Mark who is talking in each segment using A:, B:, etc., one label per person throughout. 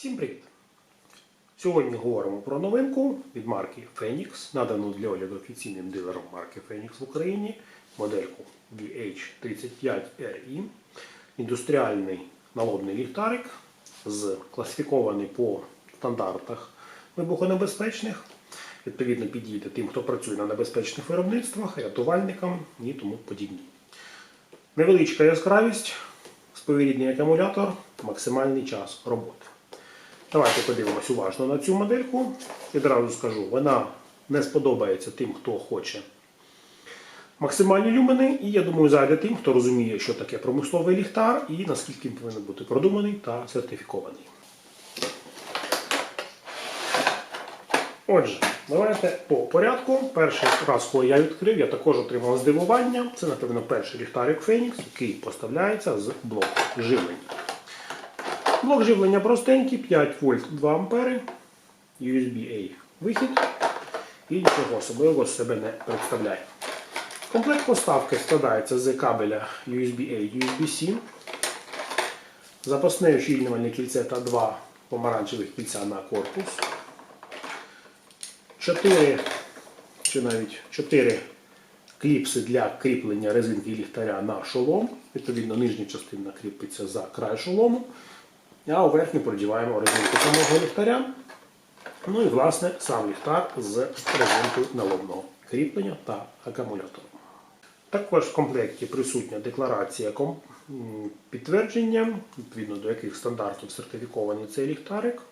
A: Всім привіт! Сьогодні говоримо про новинку від марки Phoenix, надану для огляду офіційним дилером марки Phoenix в Україні, модельку VH35RE, індустріальний налобний ліхтарик, з, класифікований по стандартах вибухонебезпечних. Відповідно, підійде тим, хто працює на небезпечних виробництвах, рятувальникам і тому подібні. Невеличка яскравість, сповірідний акумулятор, максимальний час роботи. Давайте подивимось уважно на цю модельку. Відразу скажу, вона не сподобається тим, хто хоче максимальні люмени, і я думаю, зайде тим, хто розуміє, що таке промисловий ліхтар і наскільки він повинен бути продуманий та сертифікований. Отже, давайте по порядку. Перший раз, коли я відкрив, я також отримав здивування. Це, напевно, перший ліхтарик Phoenix, який поставляється з блоку живлення. Блок живлення простенький, 5 вольт 2 ампери, USB-A вихід і нічого особливого себе не представляє. Комплект поставки складається з кабеля USB-A USB-C, запасне ущільнювальне кільце та два помаранчевих кільця на корпус, 4 чи навіть 4 кліпси для кріплення резинки ліхтаря на шолом. Відповідно, нижня частина кріпиться за край шолому. А у верхню продіваємо резинку самого ліхтаря. Ну і, власне, сам ліхтар з резинкою налобного кріплення та акумулятором. Також в комплекті присутня декларація підтвердження, відповідно до яких стандартів сертифікований цей ліхтарик,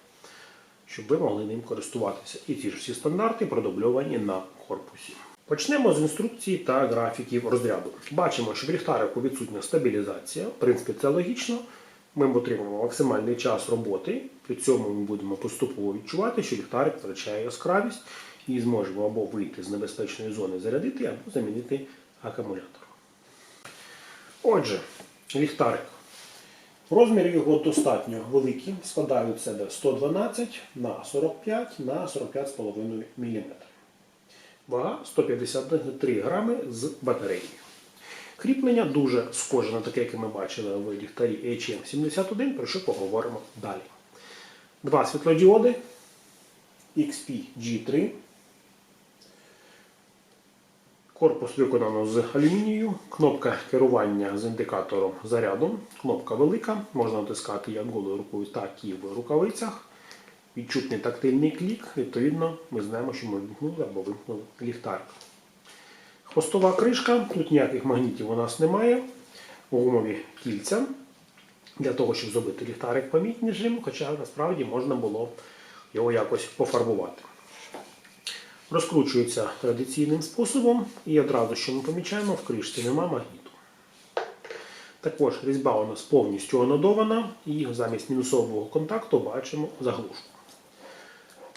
A: щоб ви могли ним користуватися. І ті ж всі стандарти продубльовані на корпусі. Почнемо з інструкції та графіків розряду. Бачимо, що в ліхтарику відсутня стабілізація. В принципі, це логічно. Ми отримаємо максимальний час роботи. При цьому ми будемо поступово відчувати, що ліхтарик втрачає яскравість і зможемо або вийти з небезпечної зони зарядити, або замінити акумулятор. Отже, ліхтарик. Розміри його достатньо великі, складають себе 112 на 45 на 45,5 мм. Вага 153 грами з батареєю. Кріплення дуже схоже на таке, яке ми бачили в ліхтарі HM71, про що поговоримо далі. Два світлодіоди XP-G3. Корпус виконано з алюмінію, кнопка керування з індикатором заряду. Кнопка велика, можна натискати як голою рукою, так і в рукавицях. Відчутний тактильний клік, відповідно, ми знаємо, що ми вимкнули або вимкнули ліхтарик. Хвостова кришка, тут ніяких магнітів у нас немає. Гумові кільця для того, щоб зробити ліхтарик помітнішим, хоча насправді можна було його якось пофарбувати. Розкручується традиційним способом і одразу, що ми помічаємо, в кришці нема магніту. Також різьба у нас повністю анодована і замість мінусового контакту бачимо заглушку.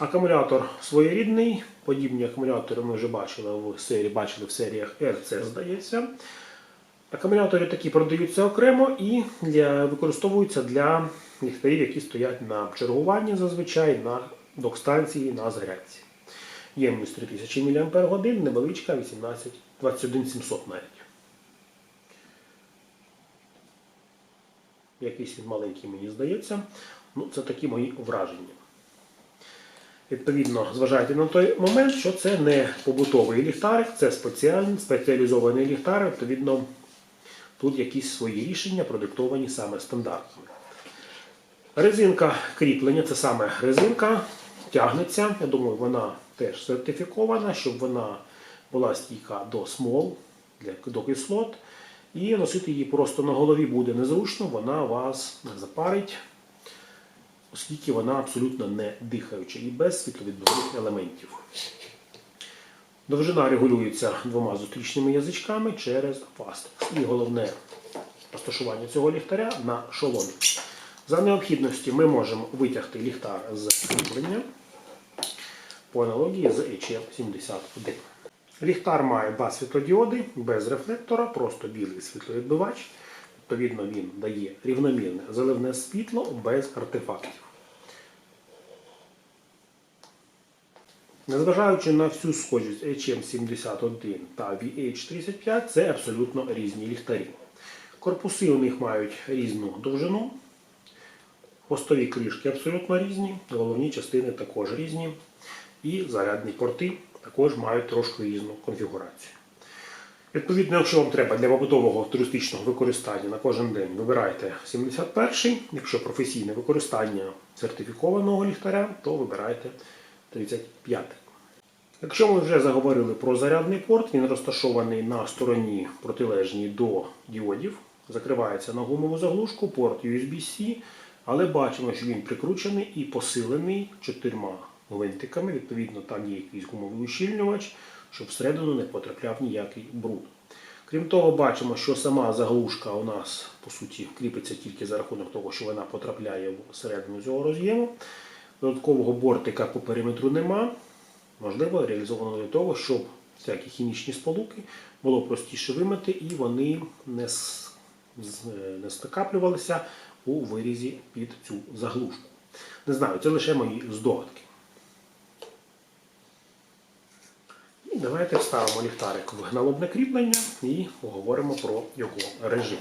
A: Акумулятор своєрідний, подібні акумулятори ми вже бачили в серії, бачили в серіях RC, здається. Акумулятори такі продаються окремо і для, використовуються для ліхтарів, які стоять на чергуванні зазвичай на док-станції на зарядці. Ємність 3000 мАч, невеличка 18, 21700 навіть. Якийсь він маленький, мені здається. Ну, це такі мої враження. Відповідно, зважайте на той момент, що це не побутовий ліхтарик, це спеціальний спеціалізований ліхтарик. Відповідно, тут якісь свої рішення продиктовані саме стандартами. Резинка кріплення це саме резинка, тягнеться. Я думаю, вона теж сертифікована, щоб вона була стійка до смол, до кислот. І носити її просто на голові буде незручно, вона вас запарить оскільки вона абсолютно не дихаюча і без світловідбивних елементів. Довжина регулюється двома зустрічними язичками через фастекс. І головне розташування цього ліхтаря на шоломі. За необхідності ми можемо витягти ліхтар з кріплення по аналогії з HM71. Ліхтар має два світлодіоди без рефлектора, просто білий світловідбивач. Відповідно, він дає рівномірне заливне світло без артефактів. Незважаючи на всю схожість HM71 та VH35, це абсолютно різні ліхтарі. Корпуси у них мають різну довжину. Хвостові кришки абсолютно різні, головні частини також різні. І зарядні порти також мають трошки різну конфігурацію. Відповідно, якщо вам треба для побутового туристичного використання на кожен день, вибирайте 71-й. Якщо професійне використання сертифікованого ліхтаря, то вибирайте 35-й. Якщо ми вже заговорили про зарядний порт, він розташований на стороні протилежній до діодів, закривається на гумову заглушку, порт USB-C, але бачимо, що він прикручений і посилений чотирма гвинтиками. Відповідно, там є якийсь гумовий ущільнювач, щоб всередину не потрапляв ніякий бруд. Крім того, бачимо, що сама заглушка у нас по суті кріпиться тільки за рахунок того, що вона потрапляє всередину цього роз'єму. Додаткового бортика по периметру нема. Можливо, реалізовано для того, щоб всякі хімічні сполуки було простіше вимити і вони не, не скаплювалися у вирізі під цю заглушку. Не знаю, це лише мої здогадки. Давайте вставимо ліхтарик в налобне кріплення і поговоримо про його режим.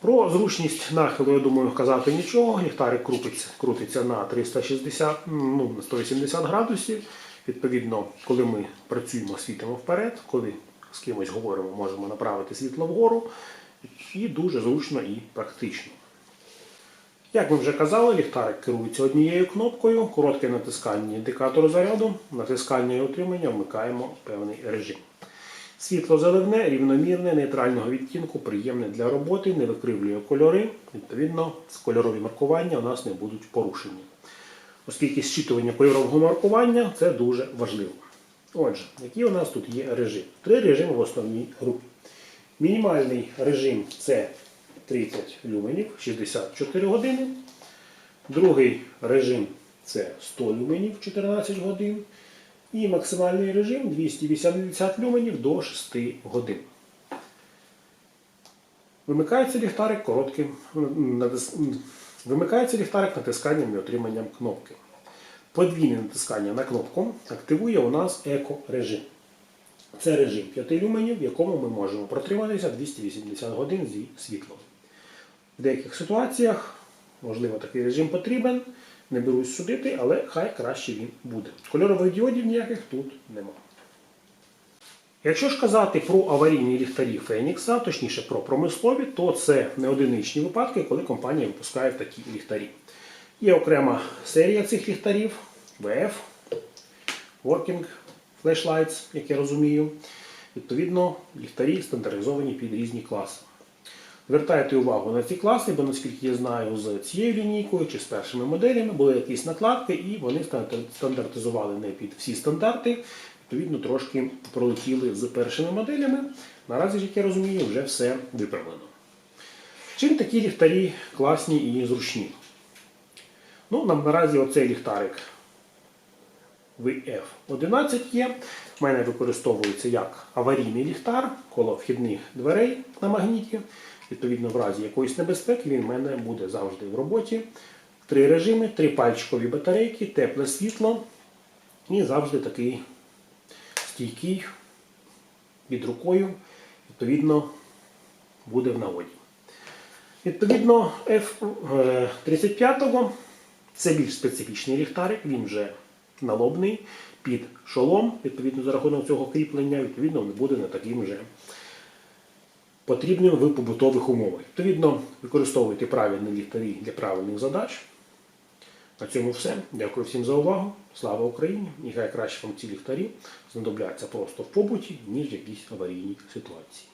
A: Про зручність нахилу, я думаю, казати нічого. Ліхтарик крутиться, крутиться на 360, ну, на 180 градусів. Відповідно, коли ми працюємо, світимо вперед, коли з кимось говоримо, можемо направити світло вгору. І дуже зручно і практично. Як ми вже казали, ліхтарик керується однією кнопкою, коротке натискання індикатору заряду, натискання і отримання вмикаємо певний режим. Світло заливне, рівномірне, нейтрального відтінку, приємне для роботи, не викривлює кольори. Відповідно, кольорові маркування у нас не будуть порушені. Оскільки зчитування кольорового маркування це дуже важливо. Отже, які у нас тут є режими? Три режими в основній групі. Мінімальний режим це 30 люменів, 64 години. Другий режим це 100 люменів 14 годин. І максимальний режим 280 люменів до 6 годин. Вимикається ліхтарик коротким Вимикається ліхтарик натисканням і отриманням кнопки. Подвійне натискання на кнопку активує у нас еко-режим. Це режим 5 люменів, в якому ми можемо протриматися 280 годин зі світлом. В деяких ситуаціях, можливо, такий режим потрібен. Не берусь судити, але хай краще він буде. Кольорових діодів ніяких тут нема. Якщо ж казати про аварійні ліхтарі Фенікса, точніше про промислові, то це не одиничні випадки, коли компанія випускає такі ліхтарі. Є окрема серія цих ліхтарів VF, Working Flashlights, як я розумію. Відповідно, ліхтарі стандартизовані під різні класи. Звертайте увагу на ці класи, бо наскільки я знаю, з цією лінійкою чи з першими моделями були якісь накладки, і вони стандартизували не під всі стандарти. Відповідно, трошки пролетіли з першими моделями. Наразі, як я розумію, вже все виправлено. Чим такі ліхтарі класні і зручні? Ну, нам наразі оцей ліхтарик VF11 є. В мене використовується як аварійний ліхтар коло вхідних дверей на магніті. Відповідно, в разі якоїсь небезпеки він в мене буде завжди в роботі. Три режими, три пальчикові батарейки, тепле світло і завжди такий стійкий під рукою, відповідно, буде в нагоді. Відповідно, F35 це більш специфічний ліхтарик, він вже налобний під шолом, відповідно, за рахунок цього кріплення, відповідно, він буде не таким же потрібним в побутових умовах. Відповідно, використовуйте правильні ліхтарі для правильних задач. На цьому все. Дякую всім за увагу. Слава Україні! І хай краще вам ці ліхтарі знадобляться просто в побуті, ніж в якійсь аварійній ситуації.